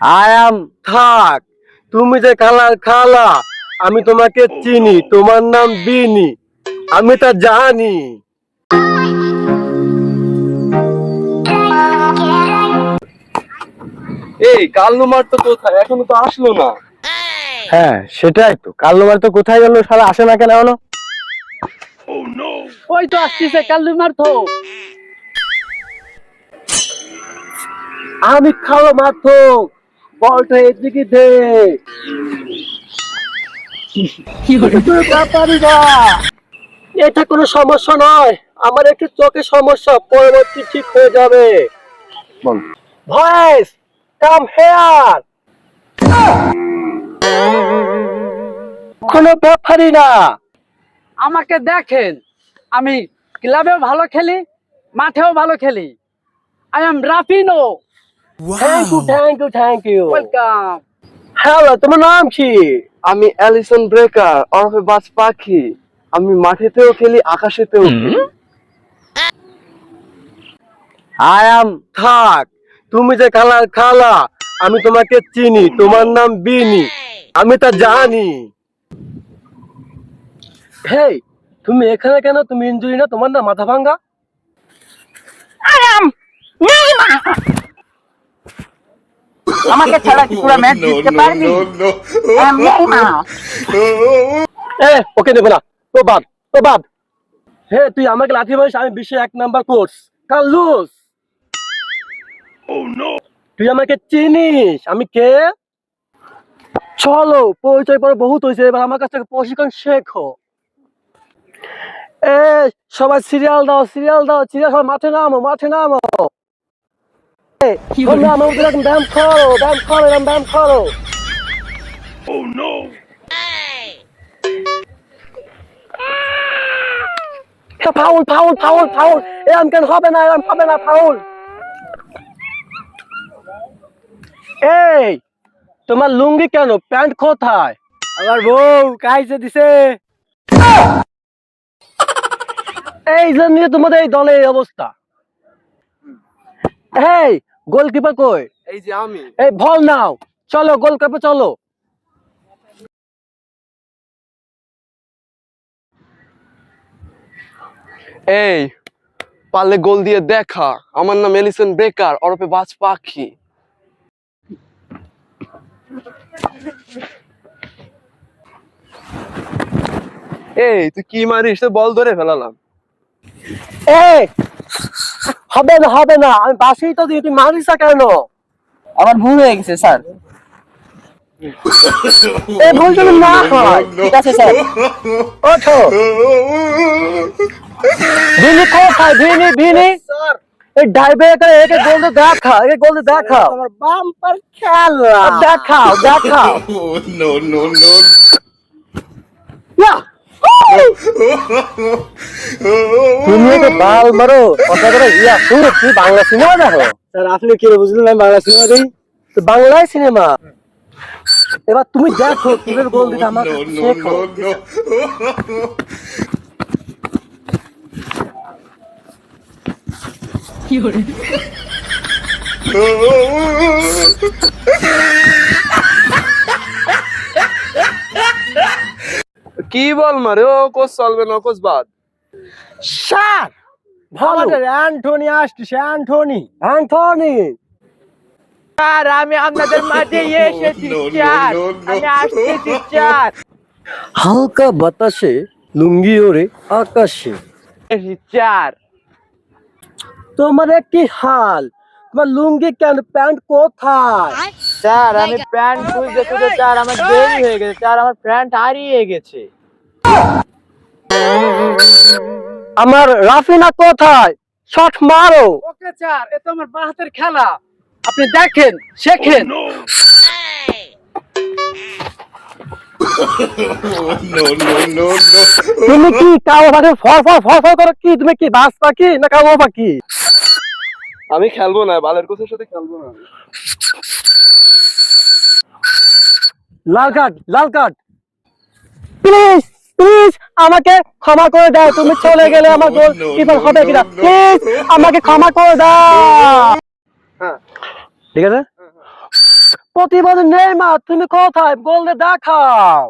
I am থাক তুমি যে কালার খালা আমি তোমাকে চিনি তোমার নাম বিনি আমি তা জানি। এই কাল কালনুমার তো কোথায়? এখনও তো আসলো না। হ্যাঁ সেটাই তো। কাল নম্বর তো কোথায় গেল সারা আসে না কেন এখনও? ওই তো আসতেছে কাল্লু মার তো। আমি খালো মাত্র বলটা এদিকে দে। এটা কোনো সমস্যা নয়। আমার একটু চোখের সমস্যা পরবর্তী ঠিক হয়ে যাবে। বল। ভয়েস কাম হেয়ার কোনো ব্যাপারই না। আমাকে দেখেন আমি ক্লাবেও ভালো খেলি মাঠেও ভালো খেলি। I am Raphinha thank you thank you thank you welcome hello তোমার নাম কি? আমি অ্যালিসন ব্রেকার ওরফে বাজ পাখি। আমি মাঠেতেও খেলি আকাশেতেও খেলি। আই অ্যাম থাক তুমি যে কালার খালা আমি তোমাকে চিনি তোমার নাম বিনি। আমি তা জানি। হেই তুমি এখানে কেন? তুমি ইঞ্জুরি না তোমার না মাথা ভাঙ্গা? আমাকে ছাড়া কি পুরো ম্যাচ জিততে পারবি? আমি না এ ওকে নেব না। তো বাদ তো বাদ। হে তুই আমাকে লাথি মারিস আমি বিশ্বে এক নাম্বার কোর্স কাল লুজ তুই আমাকে চিনিস। আমি কে? চলো পরিচয় পরে বহুত হয়েছে। এবার আমার কাছ থেকে প্রশিক্ষণ শেখো। এ সবাই সিরিয়াল দাও সিরিয়াল দাও। সিরিয়াল সবাই মাঠে নামো মাঠে নামো। তোমরা আমার মতো এরকম ব্যায়াম করো ব্যায়াম করো এরকম ব্যায়াম করো ফাউল ফাউল ফাউল ফাউল এরম কেন হবে না এরম হবে না ফাউল এই তোমার লুঙ্গি কেন? প্যান্ট কোথায়? আমার বউ কাইছে দিছে। এই জন্য তোমাদের এই দলের এই অবস্থা। এই গোলকিপার কই? এই যে আমি। এই বল নাও। চলো গোলকিপার চলো। এই পারলে গোল দিয়ে দেখা। আমার নাম এলিসন বেকার ওরফে বাজ পাখি। এই তুই কি মারিস? তো বল ধরে ফেলালাম। এই! হবে না হবে না। আমি বাসেই তো দিই তুই মারিস না কেন? আমার ভুল হয়ে গেছে স্যার। এই ভুল না হয় ঠিক আছে স্যার। ওঠো। ভিনি কোথায়? Vini Vini. এই একে গোল দেখা একে গোল দেখা। আমার বাম্পার খেলা। দেখাও দেখাও। No, no, no. ইয়া! তুমি তো বাল মারো কথা করে ইয়া শুনো তুই বাংলা সিনেমা দেখো? স্যার আপনি কি বুঝলেন আমি বাংলা সিনেমা দেখি? তো বাংলায় সিনেমা। এবার তুমি দেখো কীভাবে গোল দিতে আমাকে শেখো। no, no. কি বল মারে ও কোচ চলবে না কোচ বাদ। স্যার ভালো। অ্যান্টনি আসছে অ্যান্টনি অ্যান্টনি স্যার আমি আপনাদের মাঝে এসেছি স্যার. আমি আসতেছি স্যার। হালকা বাতাসে লুঙ্গি ওরে আকাশে। স্যার। তোমার কি হাল তোমার লুঙ্গি কেন প্যান্ট কোথায়? স্যার আমি প্যান্ট খুঁজতে খুঁজতে স্যার আমার দেরি হয়ে গেছে স্যার আমার প্যান্ট হারিয়ে গেছে। আমার রাফিনা কোথায়? শট মারো। ওকে স্যার এ তো আমার বাহাতের খেলা। আপনি দেখেন শেখেন। No, no. তুমি কি কালো পাখি ফর ফর ফর ফর করো কি? তুমি কি বাস পাখি না কালো পাখি? আমি খেলব না বালের কোচের সাথে খেলব না। লাল কার্ড লাল কার্ড। প্লিজ প্লিজ আমাকে ক্ষমা করে দাও। তুমি চলে গেলে আমার গোল কিপার হবে কিনা? প্লিজ আমাকে ক্ষমা করে দাও। ঠিক আছে? প্রতিবাদী নেইমার, তুমি কোথায়? বললে দেখাও।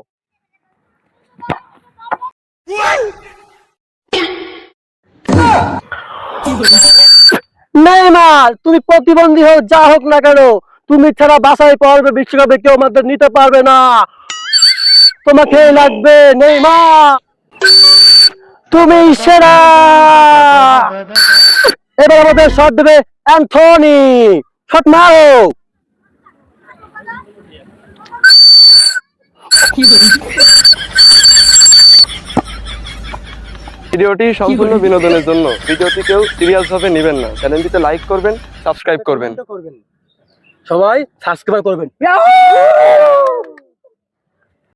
তুমি প্রতিবন্ধী হোক যা হোক না কেন। তুমি ছাড়া বাসায় পড়বে, বিশ্বকাপে কেউ আমাদের নিতে পারবে না। তোমাকে লাগবে নেইমার। তুমি সেরা। এবার আমাদের শট দেবে অ্যান্থনি। শট মারো। ভিডিওটি সম্পূর্ণ বিনোদনের জন্য। ভিডিওটি কেউ সিরিয়াস ভাবে নেবেন না। চ্যানেলটিতে লাইক করবেন সাবস্ক্রাইব করবেন। সবাই সাবস্ক্রাইব করবেন।